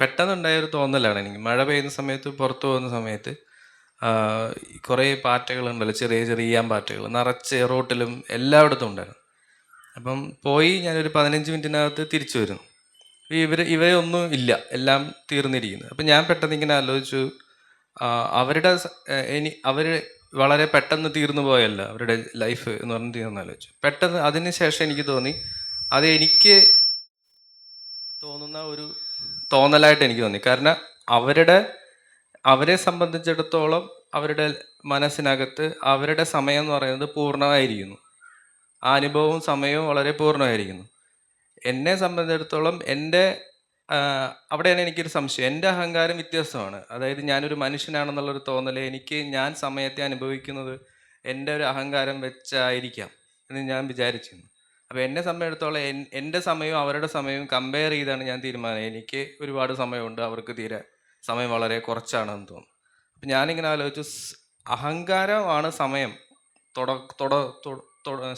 പെട്ടെന്നുണ്ടായ ഒരു തോന്നലാണ്. എനിക്ക് മഴ പെയ്യുന്ന സമയത്ത് പുറത്തു പോകുന്ന സമയത്ത് കുറേ പാറ്റകളുണ്ടല്ലോ ചെറിയ ചെറിയ പാറ്റകൾ. നിറച്ച് റോട്ടിലും എല്ലായിടത്തും ഉണ്ടായിരുന്നു. അപ്പം പോയി ഞാനൊരു പതിനഞ്ച് മിനിറ്റിനകത്ത് തിരിച്ചു വരുന്നു. ഇവർ ഇവയൊന്നും ഇല്ല. എല്ലാം തീർന്നിരിക്കുന്നു. അപ്പം ഞാൻ പെട്ടെന്ന് ഇങ്ങനെ ആലോചിച്ചു അവരുടെ ഇനി അവർ വളരെ പെട്ടെന്ന് തീർന്നു പോയല്ല അവരുടെ ലൈഫ് എന്ന് പറഞ്ഞ് തീർന്നു ആലോചിച്ചു. പെട്ടെന്ന് അതിന് ശേഷം എനിക്ക് തോന്നി അത് എനിക്ക് തോന്നുന്ന ഒരു തോന്നലായിട്ട് എനിക്ക് തോന്നി. കാരണം അവരുടെ അവരെ സംബന്ധിച്ചിടത്തോളം അവരുടെ മനസ്സിനകത്ത് അവരുടെ സമയം എന്ന് പറയുന്നത് പൂർണമായിരിക്കുന്നു. ആ അനുഭവവും സമയവും വളരെ പൂർണമായിരിക്കുന്നു. എന്നെ സംബന്ധിച്ചിടത്തോളം എന്റെ അവിടെയാണ് എനിക്കൊരു സംശയം. എന്റെ അഹങ്കാരം വ്യത്യസ്തമാണ്. അതായത് ഞാനൊരു മനുഷ്യനാണെന്നുള്ളൊരു തോന്നൽ എനിക്ക് ഞാൻ സമയത്തെ അനുഭവിക്കുന്നത് എന്റെ ഒരു അഹങ്കാരം വെച്ചായിരിക്കാം എന്ന് ഞാൻ വിചാരിച്ചിരുന്നു. അപ്പോൾ എന്നെ സംബന്ധിച്ചിടത്തോളം എൻ എന്റെ സമയവും അവരുടെ സമയവും കമ്പയർ ചെയ്താണ് ഞാൻ തീരുമാനം എനിക്ക് ഒരുപാട് സമയമുണ്ട്. അവർക്ക് തീരെ സമയം വളരെ കുറച്ചാണെന്ന് തോന്നുന്നു. അപ്പം ഞാനിങ്ങനെ ആലോചിച്ചു അഹങ്കാരമാണ് സമയം തുട തുട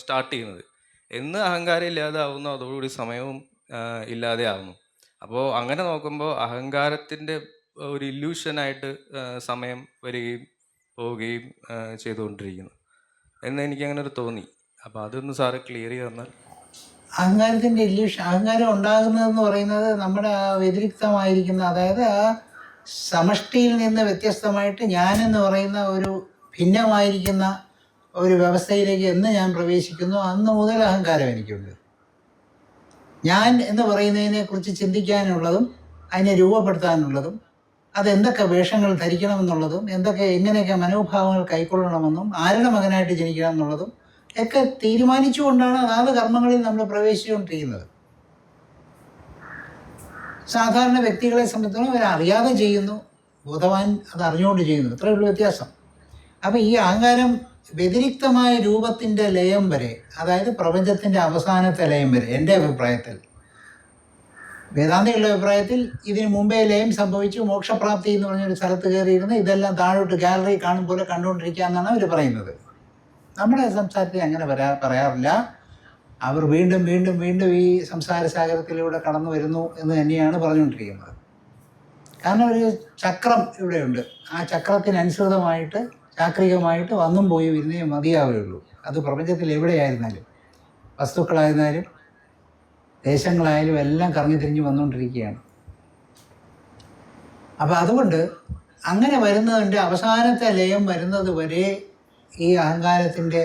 സ്റ്റാർട്ട് ചെയ്യുന്നത്. എന്ന് അഹങ്കാരം ഇല്ലാതാവുന്നു അതോടുകൂടി സമയവും ഇല്ലാതെ ആവുന്നു അപ്പോൾ അങ്ങനെ നോക്കുമ്പോൾ അഹങ്കാരത്തിന്റെ ഒരു ഇല്യൂഷനായിട്ട് സമയം വരികയും പോവുകയും ചെയ്തുകൊണ്ടിരിക്കുന്നു. എന്ന് എനിക്ക് അങ്ങനെ ഒരു തോന്നി. അപ്പോൾ അതൊന്ന് സാറ് ക്ലിയർ ചെയ്ത് തന്നാൽ അഹങ്കാരത്തിന്റെ ഇല്യൂഷൻ അഹങ്കാരം ഉണ്ടാകുന്നതെന്ന് പറയുന്നത് നമ്മുടെ വ്യതിരിക്തമായിരിക്കുന്ന അതായത് സമഷ്ടിയിൽ നിന്ന് വ്യത്യസ്തമായിട്ട് ഞാനെന്ന് പറയുന്ന ഒരു ഭിന്നമായിരിക്കുന്ന ഒരു വ്യവസ്ഥയിലേക്ക് എന്ന് ഞാൻ പ്രവേശിക്കുന്നു. അന്ന് മുതൽ അഹങ്കാരം എനിക്കുണ്ട്. ഞാൻ എന്ന് പറയുന്നതിനെക്കുറിച്ച് ചിന്തിക്കാനുള്ളതും അതിനെ രൂപപ്പെടുത്താനുള്ളതും അതെന്തൊക്കെ വേഷങ്ങൾ ധരിക്കണമെന്നുള്ളതും എന്തൊക്കെ എങ്ങനെയൊക്കെ മനോഭാവങ്ങൾ കൈക്കൊള്ളണമെന്നും ആരുടെ മകനായിട്ട് ജനിക്കണം എന്നുള്ളതും ഒക്കെ തീരുമാനിച്ചുകൊണ്ടാണ് അതാത് കർമ്മങ്ങളിൽ നമ്മൾ പ്രവേശിച്ചുകൊണ്ടിരിക്കുന്നത്. സാധാരണ വ്യക്തികളെ സംബന്ധിച്ചിടത്തോളം അവർ അറിയാതെ ചെയ്യുന്നു. ബോധവാൻ അത് അറിഞ്ഞുകൊണ്ട് ചെയ്യുന്നു. ഇത്രയേ ഉള്ളൂ വ്യത്യാസം. അപ്പോൾ ഈ അഹങ്കാരം വ്യതിരിക്തമായ രൂപത്തിന്റെ ലയം വരെ അതായത് പ്രപഞ്ചത്തിന്റെ അവസാനത്തെ ലയം വരെ എന്റെ അഭിപ്രായത്തിൽ വേദാന്തികളുടെ അഭിപ്രായത്തിൽ ഇതിന് മുമ്പേ ലയം സംഭവിച്ചു മോക്ഷപ്രാപ്തി എന്ന് പറഞ്ഞൊരു സ്ഥലത്ത് കയറിയിരുന്ന് ഇതെല്ലാം താഴോട്ട് ഗാലറി കാണും പോലെ കണ്ടുകൊണ്ടിരിക്കുക എന്നാണ് അവർ പറയുന്നത്. നമ്മുടെ സംസാരത്തിൽ അങ്ങനെ വരാ പറയാറില്ല. അവർ വീണ്ടും വീണ്ടും വീണ്ടും ഈ സംസാര സാഗരത്തിലൂടെ കടന്നു വരുന്നു എന്ന് തന്നെയാണ് പറഞ്ഞുകൊണ്ടിരിക്കുന്നത്. കാരണം ഒരു ചക്രം ഇവിടെയുണ്ട്. ആ ചക്രത്തിനനുസൃതമായിട്ട് ചാക്രികമായിട്ട് വന്നും പോയി വരുന്നേ മതിയാവുകയുള്ളൂ. അത് പ്രപഞ്ചത്തിൽ എവിടെയായിരുന്നാലും. വസ്തുക്കളായിരുന്നാലും ദേശങ്ങളായാലും എല്ലാം കറങ്ങി തിരിഞ്ഞ് വന്നുകൊണ്ടിരിക്കുകയാണ്. അപ്പോൾ അതുകൊണ്ട് അങ്ങനെ വരുന്നതിന്റെ അവസാനത്തെ ലയം വരുന്നത് വരെ ഈ അഹങ്കാരത്തിന്റെ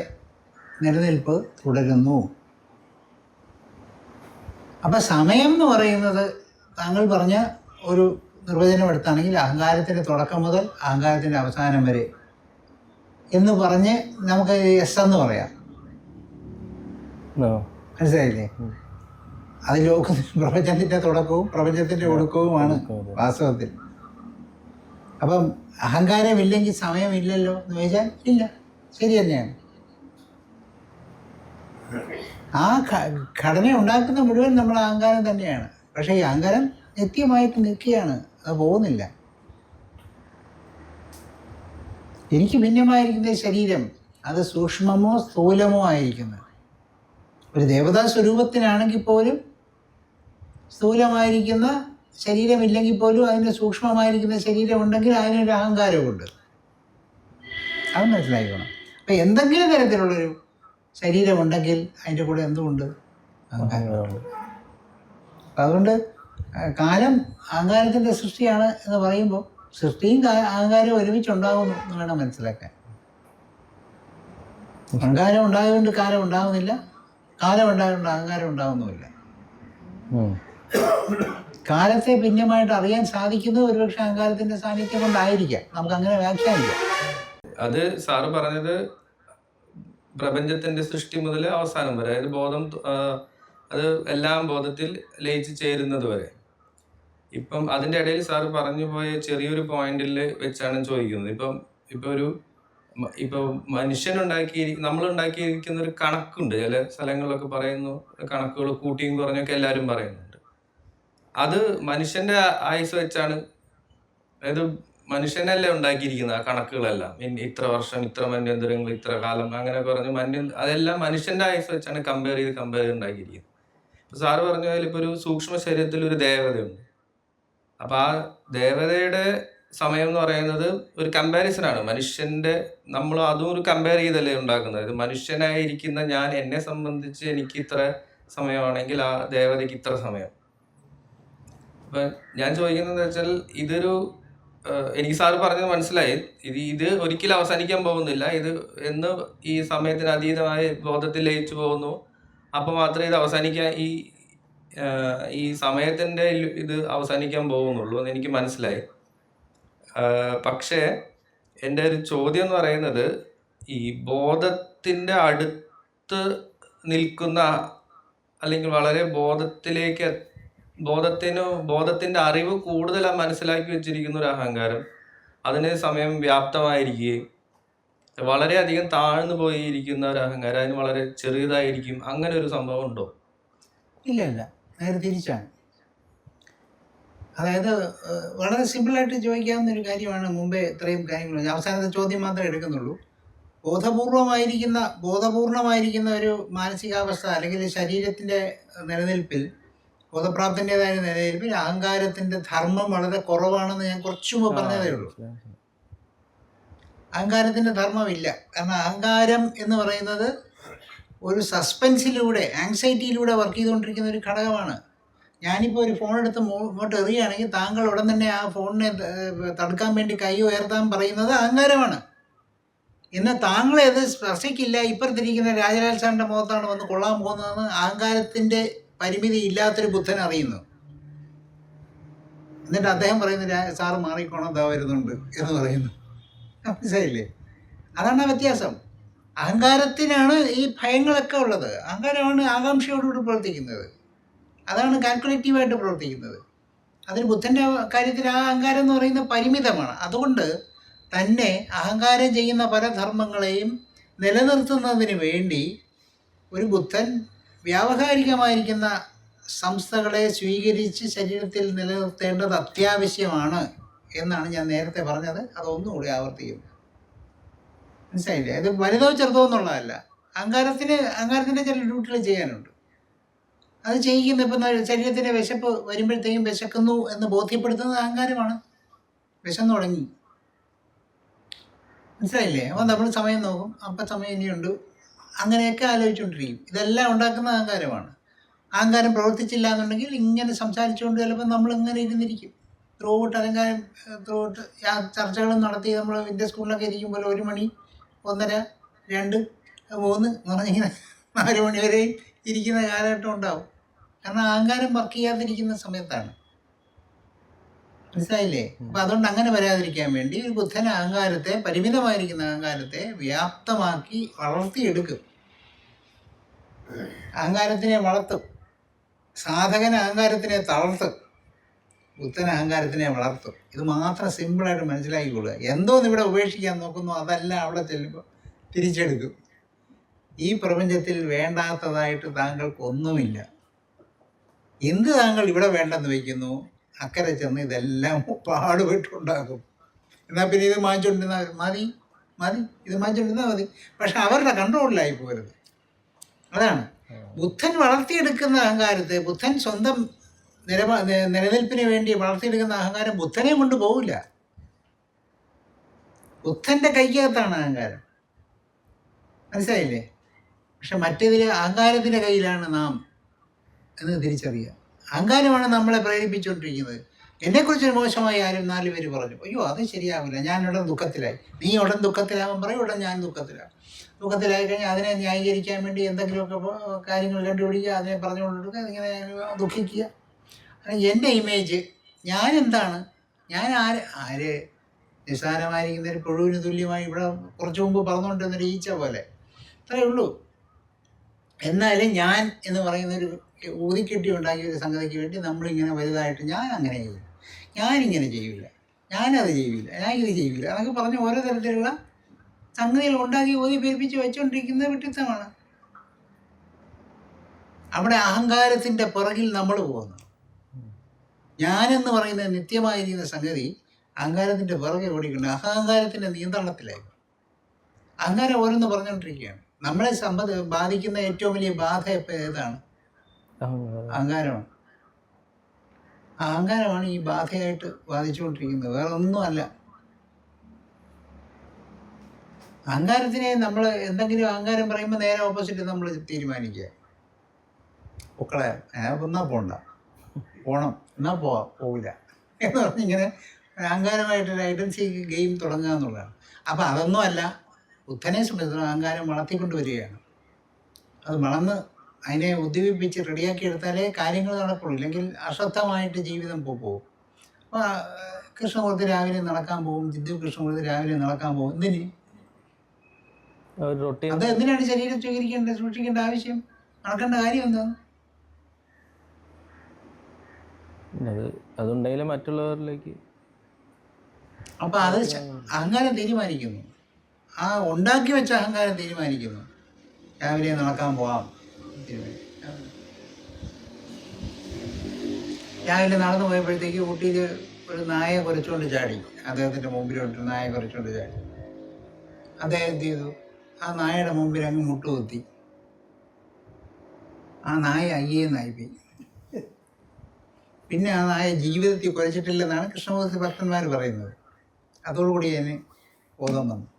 നിലനിൽപ്പ് തുടരുന്നു. അപ്പം സമയം എന്ന് പറയുന്നത് താങ്കൾ പറഞ്ഞ ഒരു നിർവചനം എടുത്താണെങ്കിൽ അഹങ്കാരത്തിന്റെ തുടക്കം മുതൽ അഹങ്കാരത്തിന്റെ അവസാനം വരെ എന്ന് പറഞ്ഞ് നമുക്ക് എസ് എന്ന് പറയാം. മനസ്സിലായില്ലേ? അത് ലോക പ്രപഞ്ചത്തിന്റെ തുടക്കവും പ്രപഞ്ചത്തിന്റെ ഒടുക്കവുമാണ് വാസ്തവത്തിൽ. അപ്പം അഹങ്കാരമില്ലെങ്കിൽ സമയമില്ലല്ലോ എന്ന് ചോദിച്ചാൽ ഇല്ല. ശരി തന്നെയാണ് ആ ഘടന ഉണ്ടാക്കുന്ന മുഴുവൻ നമ്മൾ അഹങ്കാരം തന്നെയാണ്. പക്ഷേ ഈ അഹങ്കാരം നിത്യമായിട്ട് നിൽക്കുകയാണ്. അത് പോകുന്നില്ല. എനിക്ക് ഭിന്നമായിരിക്കുന്ന ശരീരം അത് സൂക്ഷ്മമോ സ്ഥൂലമോ ആയിരിക്കുന്നത് ഒരു ദേവതാ സ്വരൂപത്തിനാണെങ്കിൽ പോലും സ്ഥൂലമായിരിക്കുന്ന ശരീരമില്ലെങ്കിൽ പോലും അതിന് സൂക്ഷ്മമായിരിക്കുന്ന ശരീരം ഉണ്ടെങ്കിൽ അതിനൊരു അഹങ്കാരമുണ്ട് അത് മനസ്സിലാക്കണം അപ്പം എന്തെങ്കിലും തരത്തിലുള്ളൊരു ശരീരം ഉണ്ടെങ്കിൽ അതിന്റെ കൂടെ എന്തുമുണ്ട് അഹങ്കാരം അതുകൊണ്ട് കാലം അഹങ്കാരത്തിന്റെ സൃഷ്ടിയാണ് എന്ന് പറയുമ്പോൾ സൃഷ്ടിയും അഹങ്കാരം അഹങ്കാരവും ഒരുമിച്ചുണ്ടാകുന്നു എന്ന് വേണം മനസ്സിലാക്കാൻ. അഹങ്കാരം ഉണ്ടായതുകൊണ്ട് കാലം ഉണ്ടാകുന്നില്ല കാലം ഉണ്ടായതുകൊണ്ട് അഹങ്കാരം ഉണ്ടാകുന്നുമില്ല കാലത്തെ ഭിന്നമായിട്ട് അറിയാൻ സാധിക്കുന്നത് ഒരുപക്ഷെ അഹങ്കാരത്തിന്റെ സാന്നിധ്യം കൊണ്ടായിരിക്കാം. നമുക്ക് അങ്ങനെ വ്യാഖ്യാനിക്കാം. അത് സാറ് പറഞ്ഞത് പ്രപഞ്ചത്തിന്റെ സൃഷ്ടി മുതൽ അവസാനം വരെ. അതായത് ബോധം അത് എല്ലാം ബോധത്തിൽ ലയിച്ചു ചേരുന്നത് വരെ. ഇപ്പം അതിന്റെ ഇടയിൽ സാർ പറഞ്ഞു പോയ ചെറിയൊരു പോയിന്റിൽ വെച്ചാണ് ചോദിക്കുന്നത്. ഇപ്പം ഇപ്പൊ ഒരു ഇപ്പൊ മനുഷ്യനുണ്ടാക്കി നമ്മൾ ഉണ്ടാക്കിയിരിക്കുന്ന ഒരു കണക്കുണ്ട്. ചില സ്ഥലങ്ങളിലൊക്കെ പറയുന്നു കണക്കുകൾ കൂട്ടിയും കുറഞ്ഞൊക്കെ എല്ലാവരും പറയുന്നുണ്ട്. അത് മനുഷ്യന്റെ ആയുസ് വെച്ചാണ്. അതായത് മനുഷ്യനല്ലേ ഉണ്ടാക്കിയിരിക്കുന്നത് ആ കണക്കുകളെല്ലാം? ഇത്ര വർഷം ഇത്ര മന്യന്തരങ്ങൾ ഇത്ര കാലം അങ്ങനെ പറഞ്ഞു മന്യ അതെല്ലാം മനുഷ്യന്റെ ആയുസ് വെച്ചാണ് കമ്പയർ ചെയ്ത് കമ്പയർ ചെയ്ത് ഉണ്ടാക്കിയിരിക്കുന്നത്. ഇപ്പൊ സാറ് പറഞ്ഞ പോലെ ഇപ്പൊ ഒരു സൂക്ഷ്മ ശരീരത്തിൽ ഒരു ദേവതയുണ്ട്. അപ്പൊ ആ ദേവതയുടെ സമയം എന്ന് പറയുന്നത് ഒരു കമ്പാരിസൺ ആണ്. മനുഷ്യന്റെ നമ്മൾ അതും ഒരു കമ്പയർ ചെയ്തല്ലേ ഉണ്ടാക്കുന്നത്. മനുഷ്യനായിരിക്കുന്ന ഞാൻ എന്നെ സംബന്ധിച്ച് എനിക്ക് ഇത്ര സമയമാണെങ്കിൽ ആ ദേവതയ്ക്ക് ഇത്ര സമയം. അപ്പൊ ഞാൻ ചോദിക്കുന്നത് വെച്ചാൽ ഇതൊരു എനിക്ക് സാറ് പറഞ്ഞത് മനസ്സിലായി. ഇത് ഇത് ഒരിക്കലും അവസാനിക്കാൻ പോകുന്നില്ല. ഇത് എന്ന് ഈ സമയത്തിന് അതീതമായ ബോധത്തിൽ ലയിച്ചു പോകുന്നു. അപ്പോൾ മാത്രമേ ഇത് അവസാനിക്കാൻ ഈ ഈ സമയത്തിന്റെ ഇത് അവസാനിക്കാൻ പോകുന്നുള്ളൂ എന്ന് എനിക്ക് മനസ്സിലായി. പക്ഷേ എന്റെ ഒരു ചോദ്യം എന്ന് പറയുന്നത് ഈ ബോധത്തിന്റെ അടുത്ത് നിൽക്കുന്ന അല്ലെങ്കിൽ വളരെ ബോധത്തിലേക്ക് ബോധത്തിന് ബോധത്തിന്റെ അറിവ് കൂടുതൽ മനസ്സിലാക്കി വെച്ചിരിക്കുന്ന ഒരു അഹങ്കാരം. അതിന് സമയം വ്യാപ്തമായിരിക്കുകയും വളരെയധികം താഴ്ന്നു പോയിരിക്കുന്ന ഒരു അഹങ്കാരം അതിന് വളരെ ചെറിയതായിരിക്കും. അങ്ങനെ ഒരു സംഭവം ഉണ്ടോ? ഇല്ല ഇല്ല. നേരെ തിരിച്ചാണ്. അതായത് വളരെ സിമ്പിളായിട്ട് ചോദിക്കാവുന്ന ഒരു കാര്യമാണ് മുമ്പേ ഇത്രയും കാര്യങ്ങൾ. അവസാനത്തെ ചോദ്യം മാത്രമേ എടുക്കുന്നുള്ളൂ. ബോധപൂർവമായിരിക്കുന്ന ബോധപൂർണമായിരിക്കുന്ന ഒരു മാനസികാവസ്ഥ അല്ലെങ്കിൽ ശരീരത്തിന്റെ നിലനിൽപ്പിൽ ബോധപ്രാപ്തിന്റെതായ നിലനിൽപ്പിൽ അഹങ്കാരത്തിന്റെ ധർമ്മം വളരെ കുറവാണെന്ന് ഞാൻ കുറച്ചു മുമ്പ് പറഞ്ഞതേ ഉള്ളൂ. അഹങ്കാരത്തിന്റെ ധർമ്മമില്ല. കാരണം അഹങ്കാരം എന്ന് പറയുന്നത് ഒരു സസ്പെൻസിലൂടെ ആങ്സൈറ്റിയിലൂടെ വർക്ക് ചെയ്തുകൊണ്ടിരിക്കുന്ന ഒരു ഘടകമാണ്. ഞാനിപ്പോൾ ഒരു ഫോൺ എടുത്ത് മുമ്പോട്ട് ഇങ്ങോട്ട് എറിയുകയാണെങ്കിൽ താങ്കൾ ഉടൻ തന്നെ ആ ഫോണിനെ തടുക്കാൻ വേണ്ടി കൈ ഉയർത്താൻ പറയുന്നത് അഹങ്കാരമാണ്. എന്നാൽ താങ്കളെ അത് സ്പർശിക്കില്ല. ഇപ്പുറത്തിരിക്കുന്ന രാജലാൽ സാറിന്റെ മുഖത്താണ് വന്ന് കൊള്ളാൻ പോകുന്നതെന്ന് അഹങ്കാരത്തിന്റെ പരിമിതി ഇല്ലാത്തൊരു ബുദ്ധൻ അറിയുന്നു. എന്നിട്ട് അദ്ദേഹം പറയുന്നു "രാ- സാറ് മാറിക്കോണം ദാ വരുന്നുണ്ട് എന്ന് പറയുന്നു. മനസ്സിലായില്ലേ? അതാണ് ആ വ്യത്യാസം. അഹങ്കാരത്തിനാണ് ഈ ഭയങ്ങളൊക്കെ ഉള്ളത്. അഹങ്കാരമാണ് ആകാംക്ഷയോടുകൂടി പ്രവർത്തിക്കുന്നത്. അതാണ് കാൽക്കുലേറ്റീവായിട്ട് പ്രവർത്തിക്കുന്നത്. അതിന് ബുദ്ധന്റെ കാര്യത്തിൽ ആ അഹങ്കാരം എന്ന് പറയുന്ന പരിമിതമാണ്. അതുകൊണ്ട് തന്നെ അഹങ്കാരം ചെയ്യുന്ന പല ധർമ്മങ്ങളെയും നിലനിർത്തുന്നതിന് വേണ്ടി ഒരു ബുദ്ധൻ വ്യാവഹാരികമായിരിക്കുന്ന സംസ്ഥകളെ സ്വീകരിച്ച് ശരീരത്തിൽ നിലനിർത്തേണ്ടത് അത്യാവശ്യമാണ് എന്നാണ് ഞാൻ നേരത്തെ പറഞ്ഞത്. അതൊന്നുകൂടി ആവർത്തിക്കുന്നു മനസ്സിലായില്ലേ? അത് വലുതോ ചെറുതോ എന്നുള്ളതല്ല. അങ്കാരത്തിന് അങ്കാരത്തിന്റെ ചില ഡ്യൂട്ടികൾ ചെയ്യാനുണ്ട്. അത് ചെയ്യിക്കുന്ന ഇപ്പം ശരീരത്തിന്റെ വിശപ്പ് വരുമ്പോഴത്തേക്കും വിശക്കുന്നു എന്ന് ബോധ്യപ്പെടുത്തുന്നത് അഹങ്കാരമാണ്. വിശന്നു തുടങ്ങി. മനസ്സിലായില്ലേ? അപ്പോൾ നമ്മൾ സമയം നോക്കും. അപ്പം സമയം ഇനിയുണ്ട്. അങ്ങനെയൊക്കെ ആലോചിച്ചുകൊണ്ടിരിക്കും ഇതെല്ലാം ഉണ്ടാക്കുന്ന അഹങ്കാരമാണ്. അഹങ്കാരം പ്രവർത്തിച്ചില്ല എന്നുണ്ടെങ്കിൽ ഇങ്ങനെ സംസാരിച്ചുകൊണ്ട് ചിലപ്പോൾ നമ്മൾ ഇങ്ങനെ ഇരുന്നിരിക്കും. ത്രൂഔട്ട് അലങ്കാരം ത്രൂഔട്ട് ചർച്ചകളും നടത്തി നമ്മൾ ഇന്ത്യ സ്കൂളിലൊക്കെ ഇരിക്കുമ്പോൾ ഒരു മണി ഒന്നര രണ്ട് മൂന്ന് എന്ന് പറഞ്ഞിങ്ങനെ നാല് മണി വരെ ഇരിക്കുന്ന കാലഘട്ടം ഉണ്ടാവും. കാരണം അഹങ്കാരം വർക്ക് ചെയ്യാതിരിക്കുന്ന സമയത്താണ്. മനസ്സിലായില്ലേ? അപ്പൊ അതുകൊണ്ട് അങ്ങനെ വരാതിരിക്കാൻ വേണ്ടി ഒരു ബുദ്ധൻ അഹങ്കാരത്തെ പരിമിതമായിരിക്കുന്ന അഹങ്കാരത്തെ വ്യാപ്തമാക്കി വളർത്തിയെടുക്കും. അഹങ്കാരത്തിനെ വളർത്തും. സാധകൻ അഹങ്കാരത്തിനെ തളർത്തും. ബുദ്ധൻ അഹങ്കാരത്തിനെ വളർത്തും. ഇത് മാത്രം സിമ്പിളായിട്ട് മനസ്സിലാക്കിക്കൊള്ളുക. എന്തോന്ന് ഇവിടെ ഉപേക്ഷിക്കാൻ നോക്കുന്നു അതല്ല അവിടെ ചെല്ലുമ്പോൾ തിരിച്ചെടുക്കും. ഈ പ്രപഞ്ചത്തിൽ വേണ്ടാത്തതായിട്ട് താങ്കൾക്കൊന്നുമില്ല എന്ത് താങ്കൾ ഇവിടെ വേണ്ടെന്ന് വയ്ക്കുന്നു? അക്കരെ ചെന്ന് ഇതെല്ലാം പാടുപെട്ടുണ്ടാക്കും. എന്നാൽ പിന്നെ ഇത് മാഞ്ചുകൊണ്ടിരുന്നാൽ മതി മതി ഇത് മാഞ്ചുകൊണ്ടിരുന്നാൽ മതി. പക്ഷെ അവരുടെ കൺട്രോളിലായി പോരുത്. അതാണ്. ബുദ്ധൻ വളർത്തിയെടുക്കുന്ന അഹങ്കാരത്തെ ബുദ്ധൻ സ്വന്തം നിലപാ നിലനിൽപ്പിന് വേണ്ടി വളർത്തിയെടുക്കുന്ന അഹങ്കാരം ബുദ്ധനെ കൊണ്ട് പോവില്ല. ബുദ്ധന്റെ കൈക്കകത്താണ് അഹങ്കാരം. മനസ്സിലായില്ലേ? പക്ഷെ മറ്റേതിൽ അഹങ്കാരത്തിന്റെ കയ്യിലാണ് നാം എന്ന് തിരിച്ചറിയുക അഹങ്കാരമാണ് നമ്മളെ പ്രേരിപ്പിച്ചുകൊണ്ടിരിക്കുന്നത്. എന്നെക്കുറിച്ച് മോശമായി ആരും നാല് പേര് പറഞ്ഞു. അയ്യോ അത് ശരിയാവില്ല. ഞാൻ ഉടൻ ദുഃഖത്തിലായി. നീ ഉടൻ ദുഃഖത്തിലാവാൻ പറയും ഉടൻ ഞാൻ ദുഃഖത്തിലാവും. ദുഃഖത്തിലായി കഴിഞ്ഞാൽ അതിനെ ന്യായീകരിക്കാൻ വേണ്ടി എന്തെങ്കിലുമൊക്കെ കാര്യങ്ങൾ കണ്ടുപിടിക്കുക അതിനെ പറഞ്ഞുകൊണ്ടിരിക്കുക ഇങ്ങനെ ദുഃഖിക്കുക. എന്റെ ഇമേജ് ഞാൻ എന്താണ് ഞാൻ ആര്? ആര്? നിസ്സാരമായിരിക്കുന്ന ഒരു പുഴുവിന് തുല്യമായി ഇവിടെ കുറച്ച് മുമ്പ് പറഞ്ഞുകൊണ്ടിരുന്നൊരു ഈച്ച പോലെ. അത്രയേ ഉള്ളൂ. എന്നാലും ഞാൻ എന്ന് പറയുന്ന ഒരു ഊതിക്കെട്ടി ഉണ്ടാക്കിയ ഒരു സംഗതിക്ക് വേണ്ടി നമ്മളിങ്ങനെ വലുതായിട്ട് ഞാൻ അങ്ങനെ ചെയ്യില്ല. ഞാനിങ്ങനെ ചെയ്യില്ല ഞാനത് ചെയ്യില്ല ഞാൻ ഇത് ചെയ്യില്ല എന്നൊക്കെ പറഞ്ഞ് ഓരോ തരത്തിലുള്ള സംഗതികൾ ഉണ്ടാക്കി ഊതി പേരിപ്പിച്ച് വെച്ചുകൊണ്ടിരിക്കുന്നത് വിട്ടിത്തമാണ് അവിടെ അഹങ്കാരത്തിന്റെ പുറകിൽ നമ്മൾ പോകുന്നു. ഞാനെന്ന് പറയുന്ന നിത്യമായിരിക്കുന്ന സംഗതി അഹങ്കാരത്തിന്റെ പുറകെ ഓടിക്കുന്നു അഹങ്കാരത്തിന്റെ നിയന്ത്രണത്തിലായി. അഹങ്കാരം ഓരോന്ന് പറഞ്ഞുകൊണ്ടിരിക്കുകയാണ് നമ്മളെ സമ്പത് ബാധിക്കുന്ന ഏറ്റവും വലിയ ബാധ ഇപ്പം ഏതാണ്? അഹങ്കാരമാണ്. അഹങ്കാരമാണ് ഈ ബാധയായിട്ട് ബാധിച്ചുകൊണ്ടിരിക്കുന്നത്. വേറെ ഒന്നുമല്ല അഹങ്കാരത്തിനെ നമ്മൾ എന്തെങ്കിലും അഹങ്കാരം പറയുമ്പോൾ നേരെ ഓപ്പോസിറ്റ് നമ്മൾ തീരുമാനിക്കുക. പൊക്കളെ എന്നാ പോണ്ട. പോണം. എന്നാ പോവാ പോവില്ല. എന്ന് പറഞ്ഞിങ്ങനെ അഹങ്കാരമായിട്ടൊരു ഐഡൻസി ഗെയിം തുടങ്ങുക എന്നുള്ളതാണ്. അപ്പം അതൊന്നും അല്ല. ബുദ്ധനെ സംബന്ധിച്ചിടത്തോളം അഹങ്കാരം വളർത്തിക്കൊണ്ട് വരികയാണ്. അത് വളർന്ന് അതിനെ ഉദ്ദീപിപ്പിച്ച് റെഡിയാക്കി എടുത്താലേ കാര്യങ്ങൾ നടക്കുള്ളൂ. ഇല്ലെങ്കിൽ അശ്രദ്ധമായിട്ട് ജീവിതം പോകും അപ്പോൾ കൃഷ്ണമൂർത്തി രാവിലെ നടക്കാൻ പോകും ജിദ്ദു കൃഷ്ണമൂർത്തി രാവിലെ നടക്കാൻ പോകും. എന്തിന്? അത് എന്തിനാണ് ശരീരം സ്വീകരിക്കേണ്ടത്? സൂക്ഷിക്കേണ്ട ആവശ്യം? നടക്കേണ്ട കാര്യം എന്താണ് അതുണ്ടെങ്കിലും മറ്റുള്ളവരിലേക്ക് അപ്പോൾ അത് അങ്ങനെ തീരുമാനിക്കുന്നു. ആ ഉണ്ടാക്കി വെച്ച അഹങ്കാരം തീരുമാനിക്കുന്നു. രാവിലെ നടക്കാൻ പോവാം. രാവിലെ നടന്നു പോയപ്പോഴത്തേക്ക് ഊട്ടിയിൽ ഒരു നായ കുറച്ചുകൊണ്ട് ചാടി. അദ്ദേഹത്തിന്റെ മുമ്പിലോട്ട് നായ കുറച്ചുകൊണ്ട് ചാടി. അദ്ദേഹം എന്ത് ചെയ്തു? ആ നായയുടെ മുമ്പിൽ അങ്ങ് മുട്ടുകുത്തി. ആ നായ അയ്യേ പോയി പിന്നെ ആ നായ ജീവിതത്തിൽ കുറച്ചിട്ടില്ലെന്നാണ് കൃഷ്ണമൂർത്തി ഭക്തന്മാർ പറയുന്നത്. അതോടുകൂടി അതിന് ബോധം വന്നു.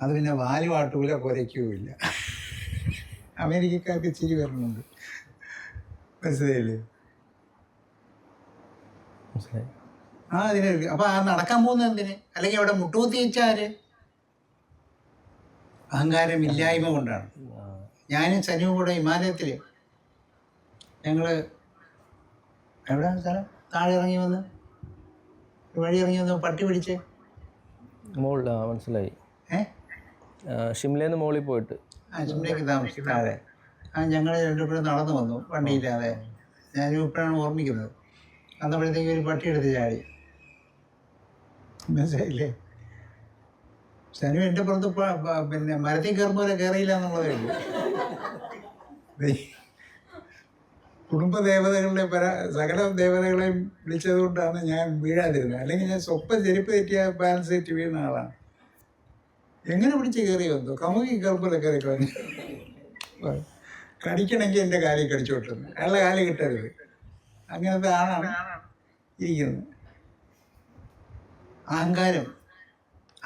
അത് പിന്നെ വാൽ വാട്ടൂല കുരയ്ക്കുകയില്ല അമേരിക്കക്കാർക്ക് ചിരി വരുന്നുണ്ട്. മനസ്സിലായില്ലേ? മനസ്സിലായി. ആ അതിന് അപ്പൊ ആ നടക്കാൻ പോകുന്നത് എന്തിന്? അല്ലെങ്കിൽ അവിടെ മുട്ടുകുത്തി വെച്ചാൽ അഹങ്കാരം ഇല്ലായ്മ കൊണ്ടാണ്. ഞാനും സനുവും കൂടെ ഹിമാലയത്തിൽ ഞങ്ങൾ എവിടെ സ്ഥലം? താഴെ ഇറങ്ങി വന്ന്? വഴി ഇറങ്ങി വന്ന് പട്ടി പിടിച്ച്? മനസ്സിലായി. ഏ? ആ, ഷിംലയിൽ മോളിൽ പോയിട്ട്. ഞങ്ങൾ രണ്ടുപേരും നടന്നു വന്നു വണ്ടിയില്ലാതെ. ഞാനും ഇപ്പോഴാണ് ഓർമ്മിക്കുന്നത്. അന്നപ്പോഴത്തേക്ക് ഒരു പട്ടി എടുത്ത് ചാടി. മനസ്സിലായില്ലേ? സനു എന്റെ പുറത്ത് പിന്നെ മരത്തിൽ പോലെ കയറിയില്ല എന്നുള്ളതേ ഉള്ളൂ. കുടുംബ ദേവതകളുടെ പല സകല ദേവതകളെയും വിളിച്ചതുകൊണ്ടാണ് ഞാൻ വീഴാതിരുന്നത്. അല്ലെങ്കിൽ ഞാൻ സ്വപ്പം ചെരുപ്പ് തെറ്റിയ ബാലൻസ് തെറ്റി വീഴുന്ന ആളാണ്. എങ്ങനെ പിടിച്ച് കയറി വന്നു? കമുകി കറുപ്പിൽ കയറി കളഞ്ഞു. കടിക്കണമെങ്കിൽ എന്റെ കാലി കടിച്ചു വിട്ടുന്നു അയാളുടെ കാലി കിട്ടരുത്. അങ്ങനത്തെ ആളാണ് ഇരിക്കുന്നത്. അഹങ്കാരം.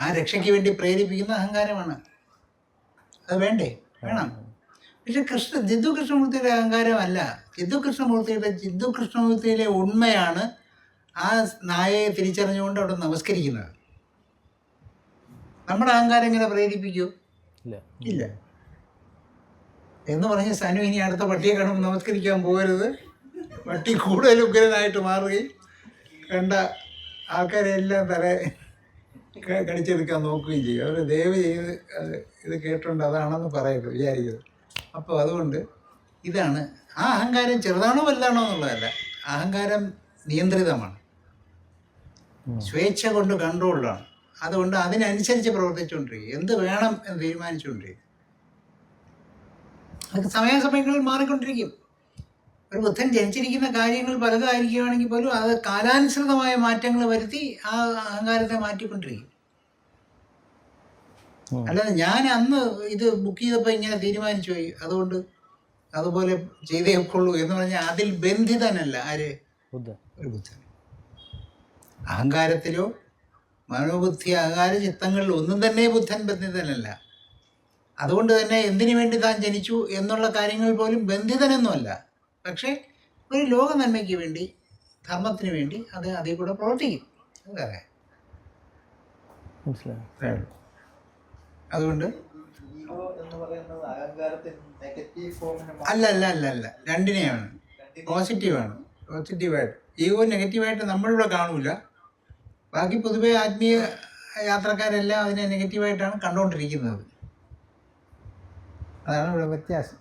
ആ രക്ഷയ്ക്ക് വേണ്ടി പ്രേരിപ്പിക്കുന്ന അഹങ്കാരമാണ്. അത് വേണ്ടേ? വേണം. പക്ഷെ കൃഷ്ണ ജിദ്ദു കൃഷ്ണമൂർത്തിയുടെ അഹങ്കാരമല്ല ജിദ്ദു കൃഷ്ണമൂർത്തിയുടെ ജിദ്ദു കൃഷ്ണമൂർത്തിയിലെ ഉണ്മയാണ് ആ നായയെ തിരിച്ചറിഞ്ഞുകൊണ്ട് അവിടെ നമസ്കരിക്കുന്നത്. നമ്മുടെ അഹങ്കാരം ഇങ്ങനെ പ്രേരിപ്പിക്കൂ? ഇല്ല. എന്ന് പറഞ്ഞ് സനു ഇനി അടുത്ത പട്ടിയെ കാണുമ്പോൾ നമസ്കരിക്കാൻ പോകരുത്. പട്ടി കൂടുതൽ ഉഗ്രനായിട്ട് മാറുകയും കണ്ട ആൾക്കാരെല്ലാം തല കടിച്ചെടുക്കാൻ നോക്കുകയും ചെയ്യും. അവർ ദയവ് ചെയ്ത് അത് ഇത് കേട്ടുകൊണ്ട് അതാണെന്ന് പറയരുത് വിചാരിക്കരുത്. അപ്പോൾ അതുകൊണ്ട് ഇതാണ് ആ അഹങ്കാരം ചെറുതാണോ വലുതാണോ എന്നുള്ളതല്ല അഹങ്കാരം നിയന്ത്രിതമാണ്. സ്വേച്ഛ കൊണ്ട് കൺട്രോളിലാണ് അതുകൊണ്ട് അതിനനുസരിച്ച് പ്രവർത്തിച്ചുകൊണ്ടിരിക്കുക എന്ത് വേണം എന്ന് തീരുമാനിച്ചുകൊണ്ടിരിക്കുക അതൊക്കെ സമയാസമയങ്ങളിൽ മാറിക്കൊണ്ടിരിക്കും. ഒരു ബുദ്ധൻ ജനിച്ചിരിക്കുന്ന കാര്യങ്ങൾ പലതായിരിക്കുകയാണെങ്കിൽ പോലും അത് കാലാനുസൃതമായ മാറ്റങ്ങൾ വരുത്തി ആ അഹങ്കാരത്തെ മാറ്റിക്കൊണ്ടിരിക്കും. അല്ലാതെ ഞാൻ അന്ന് ഇത് ബുക്ക് ചെയ്തപ്പോൾ ഇങ്ങനെ തീരുമാനിച്ചു. പോയി അതുകൊണ്ട് അതുപോലെ ചെയ്തേ ഒക്കുള്ളൂ എന്ന് പറഞ്ഞാൽ അതിൽ ബന്ധിതനല്ല ആര്? ഒരു ബുദ്ധൻ. അഹങ്കാരത്തിലോ മനോബുദ്ധി ആകാര ചിത്തങ്ങളിൽ ഒന്നും തന്നെ ബുദ്ധൻ ബന്ധിതനല്ല. അതുകൊണ്ട് തന്നെ എന്തിനു വേണ്ടി താൻ ജനിച്ചു എന്നുള്ള കാര്യങ്ങൾ പോലും ബന്ധിതനൊന്നുമല്ല. പക്ഷേ ഒരു ലോക നന്മയ്ക്ക് വേണ്ടി ധർമ്മത്തിന് വേണ്ടി അത് അതിൽ കൂടെ പ്രവർത്തിക്കും. മനസ്സിലായി. അതുകൊണ്ട് അല്ല അല്ല അല്ല അല്ല രണ്ടിനെയാണ്. പോസിറ്റീവാണ്. പോസിറ്റീവായിട്ട്. ഈഗോ നെഗറ്റീവായിട്ട് നമ്മളിവിടെ കാണൂല. ബാക്കി പൊതുവെ ആത്മീയ യാത്രക്കാരെല്ലാം അതിനെ നെഗറ്റീവായിട്ടാണ് കണ്ടുകൊണ്ടിരിക്കുന്നത് അതാണ് ഇവിടെ വ്യത്യാസം.